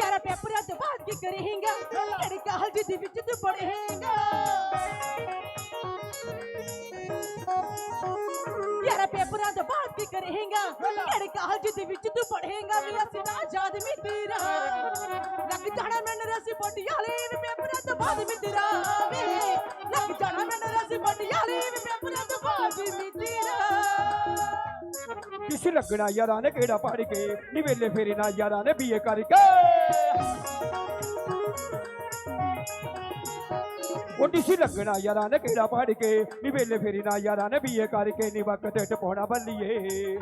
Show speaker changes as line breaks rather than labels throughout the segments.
ਯਾਰਾ ਪੇਪਰਾਂ ਤੋਂ ਬਾਅਦ ਕੀ ਕਰੇਂਗਾ? ਕਿਹੜੇ ਕਾਲਜ ਦੇ ਵਿੱਚ ਤੂੰ ਪੜ੍ਹੇਂਗਾ ਪੇਪਰਾਂ ਤੋਂ ਬਾਅਦ ਕੀ ਕਰੇਂਗਾ? ਕਿਹੜੇ ਕਾਲਜ ਦੇ ਵਿੱਚ ਤੂੰ ਪੜ੍ਹੇਂਗਾ ਵੀ ਅਸੀਂ ਨਾ ਆਜ਼ਾਦ ਮਿੱਤਰਾ ਲੱਗ ਜਾਣਾ ਮੈਨੂੰ ਰਸੀ ਪਟਿਆਲੇ ਵੀ ਪੇਪਰਾਂ ਤੋਂ ਬਾਅਦ ਮਿੱਤਰਾ ਵੇ। ਲੱਗ ਜਾਣਾ ਮੈਨੂੰ ਰਸੀ ਪਟਿਆਲੇ ਵੀ ਪੇਪਰਾਂ ਤੋਂ ਬਾਅਦ ਮਿੱਤਰਾ
ਕਿਸ ਲੱਗਣਾ ਯਾਰਾਂ ਨੇ ਕਿਹੜਾ ਪੜ ਕੇ? ਨੀ ਵੇਲੇ ਫੇਰੇ ਨਾ ਯਾਰਾਂ ਨੇ ਬੀਏ ਕਰਕੇ। ਉਹ ਦਿਸੀ ਲੱਗਣਾ ਯਾਰਾਂ ਨੇ ਕਿਹੜਾ ਪੜ ਕੇ, ਨੀ ਵੇਲੇ ਫੇਰੇ ਨਾ ਯਾਰਾਂ ਨੇ ਬੀਏ ਕਰਕੇ ਨੀ ਵਕਤ ਟਪਾਉਣਾ ਬੱਲੀਏ।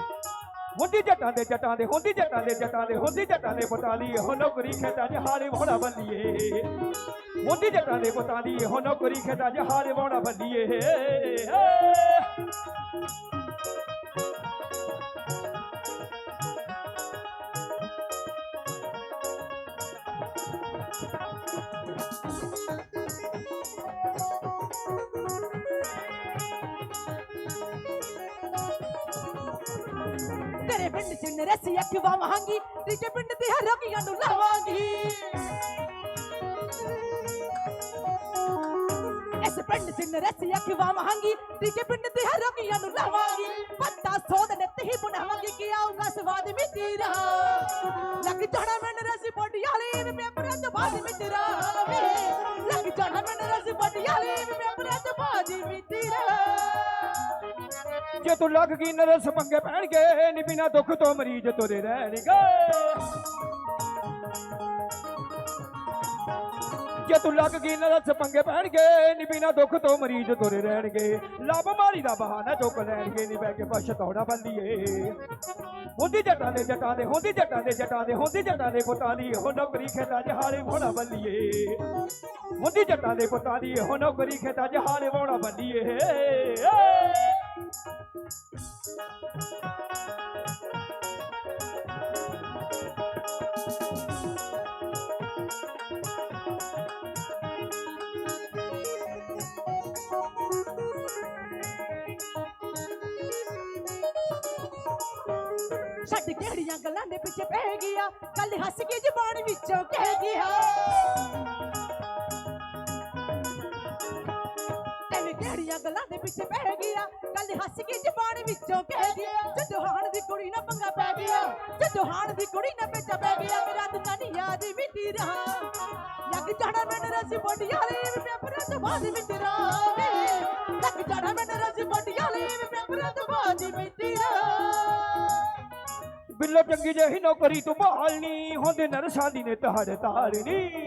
ਹੁੰਦੀ ਜੱਟਾਂ ਦੇ ਜੱਟਾਂ ਦੇ, ਹੁੰਦੀ ਜੱਟਾਂ ਦੇ ਜੱਟਾਂ ਦੇ, ਹੁੰਦੀ ਜੱਟਾਂ ਦੇ ਪਤਾ ਲਈ ਹੋ ਨੌਕਰੀ ਖੇਤਾਂ 'ਚ ਹਾਰੇ ਵਾਉਣਾ ਬੱਲੀਏ। ਹੁੰਦੀ ਜੱਟਾਂ ਦੇ ਪਤਾ ਲਈ ਹੋ ਨੌਕਰੀ ਖੇਤਾਂ 'ਚ ਹਾਰੇ ਵਾਉਣਾ ਬੱਲੀਏ।
ਤੇਰੇ ਪਿੰਡ ਚ ਨਰਸੀ ਅਖਵਾ ਮਹਾਂਗੀ ਤੀਜੇ ਪਿੰਡ ਦੇ ਹਰੋਕੀਆਂ ਨੂੰ ਲਾਵਾਂਗੀ। ਇਸ ਪਿੰਡ ਚ ਨਰਸੀ ਅਖਵਾ ਮਹਾਂਗੀ ਤੇਰੇ ਪਿੰਡ ਦੇ ਹਰੋਕੀਆਂ ਨੂੰ ਲਾਵਾਂਗੀ। ਪੱਤਾ ਸੋਧ ਨੇ ਤਹੀ ਬਣਾਵਾਂਗੀ ਕਿ ਆਊਗਾ ਸਵਾਦ ਮਿੱਟੀ ਰਹਾ। ਲੱਗ ਜਾਣਾ ਮੈਂ ਨਰਸੀ ਪਟਿਆਲੇ ਵੀ ਪੇਪਰਾਂ ਤੋਂ ਬਾਅਦ ਮਿੱਤਰਾ
ਜੇ ਤੂੰ ਲੱਗ ਗਈ ਨਰਸ ਮੰਗੇ ਪੈਣਗੇ ਨੀ ਬਿਨਾ ਦੁੱਖ ਤੋਂ ਮਰੀਜ਼ ਤੁਰੇ ਰਹਿਣਗੇ। ਜੇ ਤੂੰ ਲੱਗ ਗਈ ਨਰਸ ਮੰਗੇ ਪੈਣਗੇ ਨੀ ਬਿਨਾ ਦੁੱਖ ਤੋਂ ਮਰੀਜ਼ ਤੁਰੇ ਰਹਿਣਗੇ। ਲੱਭ ਮਾਰੀ ਦਾ ਬਹਾਨਾ ਚੁੱਕ ਲੈਣਗੇ, ਨੀ ਬਹਿ ਕੇ ਪਛਤਾਉਣਾ ਬੰਦੀਏ। ਹੁੰਦੀ ਜੱਟਾਂ ਦੇ ਜੱਟਾਂ ਦੇ, ਹੁੰਦੀ ਜੱਟਾਂ ਦੇ ਜੱਟਾਂ ਦੇ, ਹੁੰਦੀ ਜੱਟਾਂ ਦੇ ਪੁੱਤਾਂ ਦੀ ਉਹ ਨੌਕਰੀ ਖੇਤਾਂ 'ਚ ਹਾਰੇ ਹੋਣਾ ਬੰਦੀਏ। ਹੁੰਦੀ ਜੱਟਾਂ ਦੇ ਪੁੱਤਾਂ ਦੀ ਉਹ ਨੌਕਰੀ ਖੇਤਾਂ 'ਚ ਹਾਰੇ ਵਾਉਣਾ ਬੰਦੀਏ।
ਛੱਡ ਕਿਹੜੀਆਂ ਗੱਲਾਂ ਦੇ ਪਿੱਛੇ ਪੈ ਗਿਆ ਕੱਲ ਹੱਸ ਕੇ ਜ਼ਬਾਨ ਵਿੱਚੋਂ ਕਹਿ ਗਿਆ ਐਵੇਂ ਕਿਹੜੀਆਂ ਗੱਲਾਂ ਦੇ ਪਿੱਛੇ ਪੈ ਗਿਆ ਕੱਲ ਹੱਸ ਕੇ ਜ਼ਬਾਨ ਵਿੱਚੋਂ ਕਹਿ ਗਿਆ ਜਦੋਂ ਹਾਣ ਦੀ ਕੁੜੀ ਨਾਲ ਪੰਗਾ ਪੈ ਗਿਆ। ਜਦੋਂ ਹਾਣ ਦੀ ਕੁੜੀ ਨਾਲ ਵਿੱਚ ਪੈ ਗਿਆ। ਮੇਰਾ ਦੁਨਾ ਨਹੀਂ ਯਾਦ ਮਿੱਟੀ ਰਹਾ। ਲੱਗ ਜਾਣਾ ਮੈਨੂੰ ਰਸੀ ਪਟਿਆਲੇ ਵੀ ਪੇਪਰਾਂ ਤੋਂ ਬਾਅਦ ਮਿੱਤਰਾ ਵੇ ਲੱਗ ਜਾਣਾ ਮੈਨੂੰ ਰਸੀ ਪਟਿਆਲੇ ਵੀ ਪੇਪਰਾਂ ਤੋਂ ਬਾਅਦ ਮਿੱਤਰਾ
ਬਿੱਲੋ ਚੰਗੀ ਜਿਹੀ ਨੌਕਰੀ ਤੂੰ ਭਾਲਣੀ ਹੁੰਦੇ, ਨਰਸਾਂ ਦੀ ਨੇ ਤਹੜ ਤਾਰਨੀ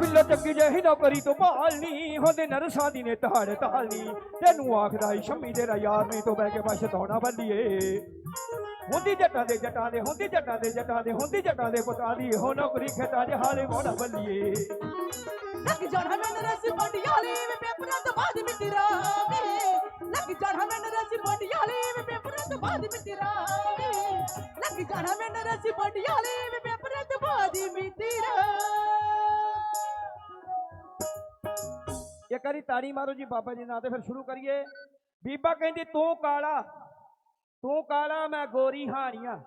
ਬਿੱਲੋ ਚੰਗੀ ਜਿਹੀ ਨੌਕਰੀ ਤੂੰ ਭਾਲਣੀ ਹੁੰਦੇ, ਨਰਸਾਂ ਦੀ ਨੇ ਤਹੜ ਤਾਲਨੀ ਤੈਨੂੰ ਆਖਦਾ ਈ ਸ਼ੰਮੀ ਤੇਰਾ ਯਾਰ ਨਹੀਂ ਤੂੰ ਬਹਿ ਕੇ ਪਛਤਾਉਣਾ ਬੱਲੀਏ ਹੁੰਦੀ ਜੱਟਾਂ ਦੇ ਜੱਟਾਂ ਦੇ, ਹੁੰਦੀ ਜੱਟਾਂ ਦੇ ਜੱਟਾਂ ਦੇ, ਹੁੰਦੀ ਜੱਟਾਂ ਦੇ ਪੁੱਤਾਂ ਦੀ ਹੋ ਨੌਕਰੀ ਖੇਤਾਂ 'ਚ ਹਾਲੇ ਮੋੜਾ ਬੱਲੀਏ
ਲੱਗ ਜਾਣਾ ਮੈਨੂੰ ਰਸ ਪਟਿਆਲੇ ਵੀ ਪੇਪਰਾਂ ਤੋਂ ਬਾਅਦ ਮਿੱਤਰਾ ਵੇ ਲੱਗ ਜਾਣਾ ਮੈਨੂੰ ਪੇਪਰਾਂ ਤੋਂ ਲੱਗ ਜਾਣਾ ਮੈਨੂੰ ਰਸ ਪਟਿਆਲੇ ਵੀ ਪੇਪਰਾਂ ਤੋਂ ਬਾਅਦ ਮਿੱਤਰਾ
ਇੱਕ ਵਾਰੀ ਤਾੜੀ ਮਾਰੋ ਜੀ ਬਾਬਾ ਜੀ ਨਾਂ ਤੇ, ਫਿਰ ਸ਼ੁਰੂ ਕਰੀਏ। ਬੀਬਾ ਕਹਿੰਦੀ, ਤੂੰ ਕਾਲਾ ਤੂੰ ਕਾਲਾ, ਮੈਂ ਗੋਰੀ ਹਾਣੀਆਂ।